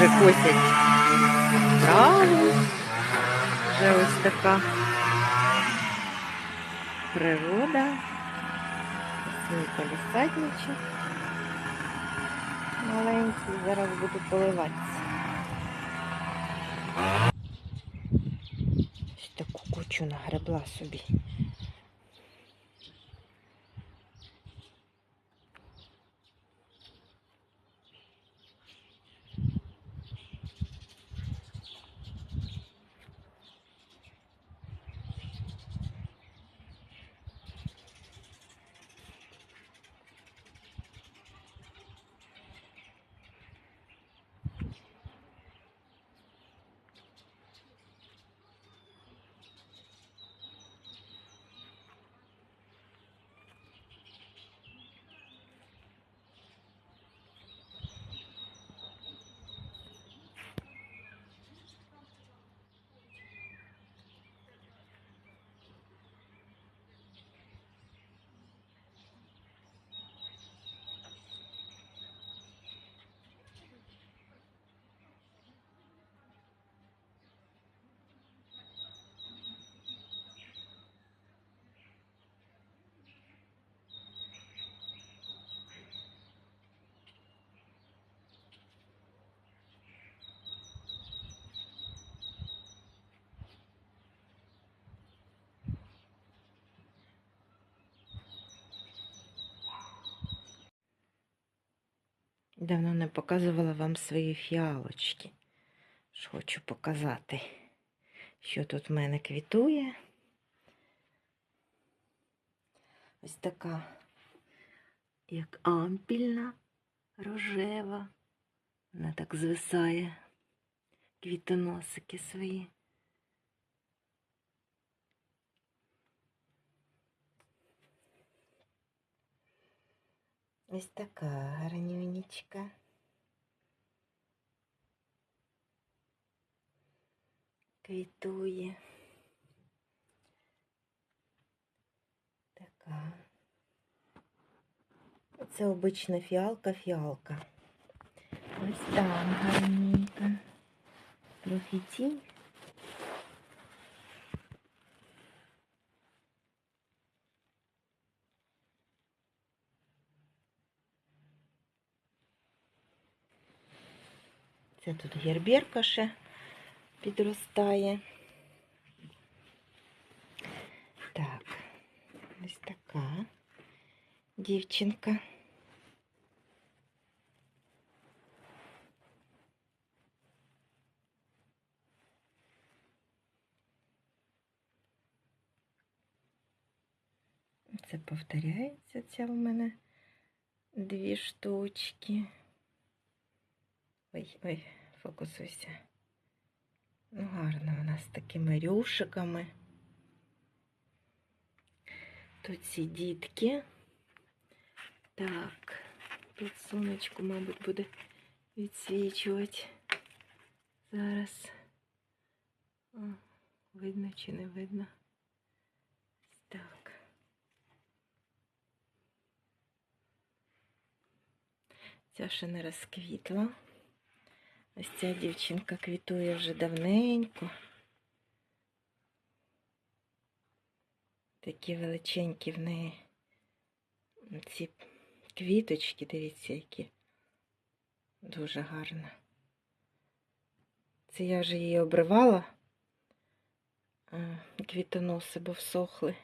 вже косять траву. Вже ось така природа. Ось мій полісадничок. Маленький, зараз буду поливатися. Ось таку кучу нагребла собі. Давно не показувала вам свої фіалочки. Ж хочу показати, що тут в мене квітує. Ось така, як ампільна, рожева. Вона так звисає, квітоносики свої. Ось така гарнюнічка. Квітує. Така. Це обична фіалка, фіалка. Ось там гарненька. Трохи тінь. Це тут герберка ще підростає. Так, ось така дівчинка. Це повторяється ця в мене дві штучки. Ой, ой, фокусуйся. Ну, гарно вона з такими рюшиками. Тут ці дітки. Так, тут сонечко, мабуть, буде відсвічувати. Зараз. О, видно чи не видно? Так. Ця ще не розквітла. Ось ця дівчинка квітує вже давненько. Такі величенькі в неї ці квіточки, дивіться, які дуже гарно. Це я вже її обривала, квітоноси, бо всохли.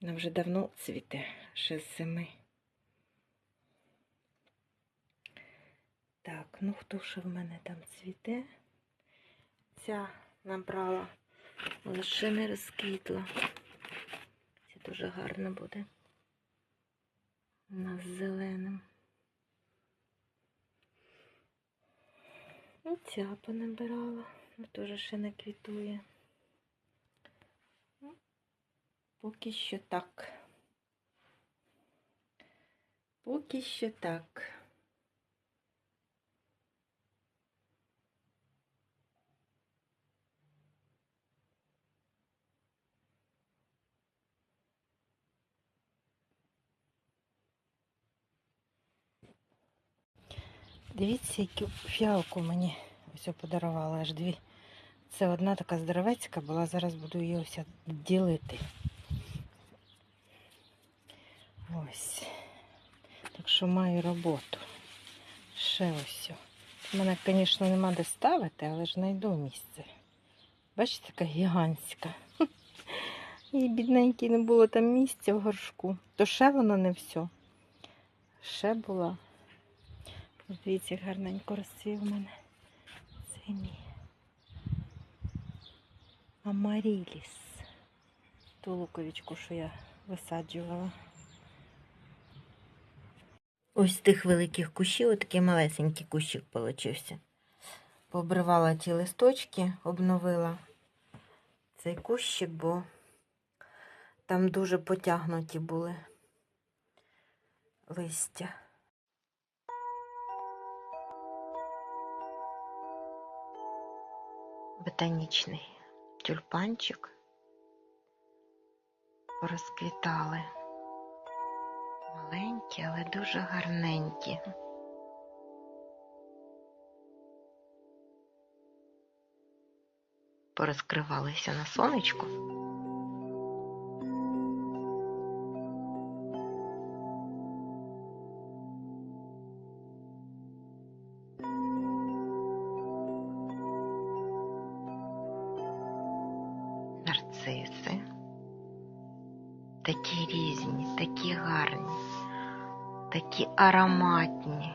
Вона вже давно цвіте, ще з зими. Так, ну хто ще в мене там цвіте? Ця набрала, лише не розквітла. Це дуже гарно буде. У нас зеленим. І ця понабирала, ну теж ще не квітує. Ну, Поки що так. Поки що так. Дивіться, яку фіалку мені ось подарувала аж дві. Це одна така здоровецька була, зараз буду її ось ділити. Ось. Так що маю роботу. Ще ось. У мене, звісно, нема де ставити, але ж знайду місце. Бачите, така гігантська. І бідненькій не було там місця в горшку. То ще воно не все. Ще була. Дивіться, гарненько розцвів у мене. Мій. Амаріліс. Ту луковичку, що я висаджувала. Ось з тих великих кущів, такий малесенький кущик получився. Пообривала ті листочки, обновила цей кущик, бо там дуже потягнуті були листя. Ботанічний тюльпанчик розквітали. Маленькі, але дуже гарненькі. Порозкривалися на сонечку. Такі різні, такі гарні, такі ароматні.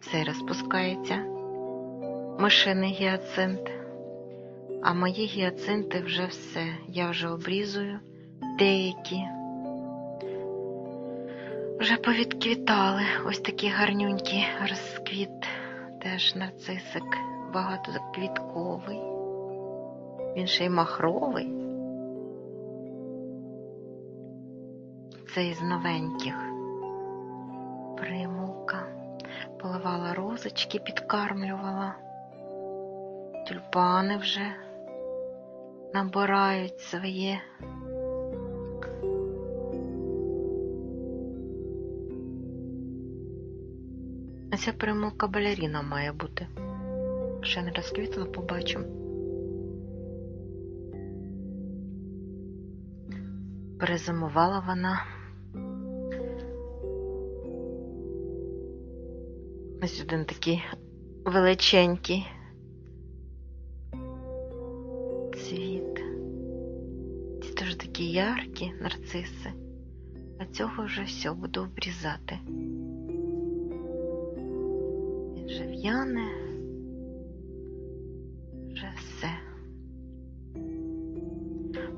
Все розпускається мишиний гіацинт, а мої гіацинти вже все. Я вже обрізую деякі. Вже повідквітали. Ось такі гарнюнькі розквіт. Теж нарцисик багатоквітковий. Він ще й махровий. Це із новеньких. Примулка. Поливала розочки, підкармлювала. Тюльпани вже набирають своє. А ця примулка балеріна має бути. Ще не розквітла, побачимо. Перезимувала вона. Ось один такий величенький цвіт. Ці теж такі яркі нарциси. А цього вже все буду обрізати. Вже в'яне. Вже все.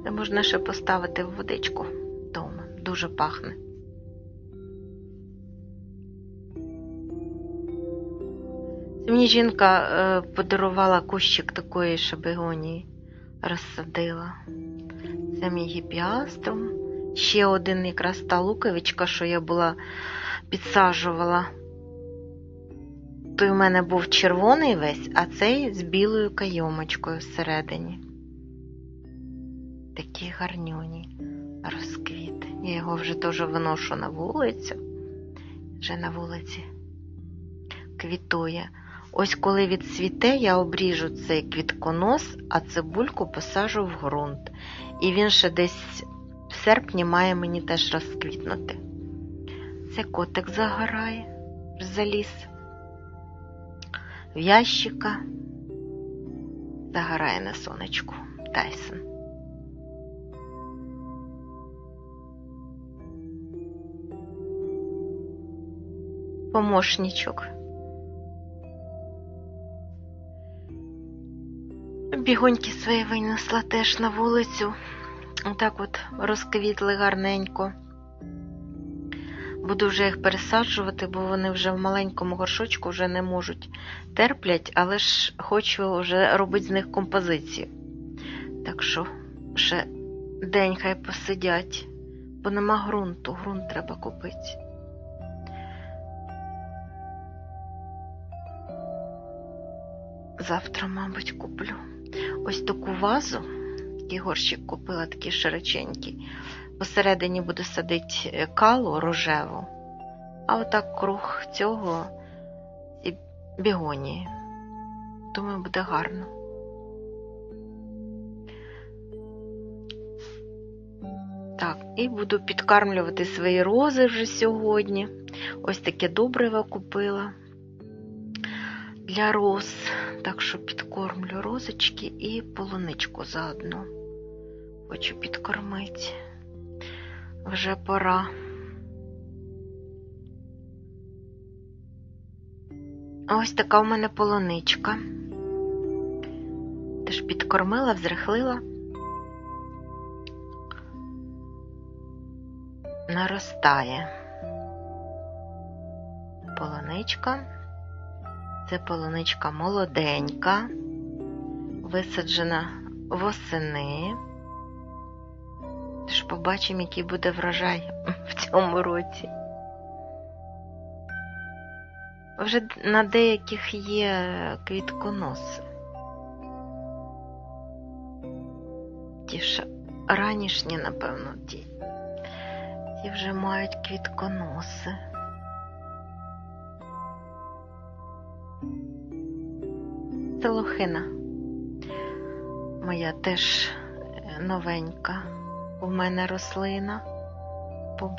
Це можна ще поставити в водичку вдома. Дуже пахне. Мені жінка е, подарувала кущик такої шабегонії, розсадила. Це мій гіпіаструм. Ще один якраз та луковичка, що я була підсаджувала. Той у мене був червоний весь, а цей з білою кайомочкою всередині. Такі гарнюні розквіт. Я його вже теж виношу на вулицю. Вже на вулиці квітує. Ось коли відцвіте, я обріжу цей квітконос, а цибульку посажу в ґрунт. І він ще десь в серпні має мені теж розквітнути. Це котик загорає, заліз. Ящика загорає на сонечку Тайсон. Помощничок. Бігоньки свої винесла теж на вулицю. Отак от розквітли гарненько. Буду вже їх пересаджувати, бо вони вже в маленькому горшочку вже не можуть терплять, але ж хочу вже робити з них композицію. Так що ще день хай посидять, бо нема ґрунту, ґрунт треба купити. Завтра, мабуть, куплю. ось таку вазу. Такий горщик купила, такий широченький. Посередині буду садити калу рожеву, а отак круг цього і бігонії. Думаю, буде гарно. Так, і буду підкармлювати свої рози вже сьогодні. Ось таке добриво купила для роз. Так що підкормлю розочки і полуничку заодно. Хочу підкормити. Вже пора. Ось така в мене полуничка. Теж підкормила, взрихлила. Наростає. Полуничка. Це полуничка молоденька, висаджена восени. Тож побачимо, який буде врожай в цьому році. Вже на деяких є квітконоси. Ті ж ранішні, напевно, ті. Ті вже мають квітконоси. Це лохина. Моя теж новенька. У мене рослина. Побачила.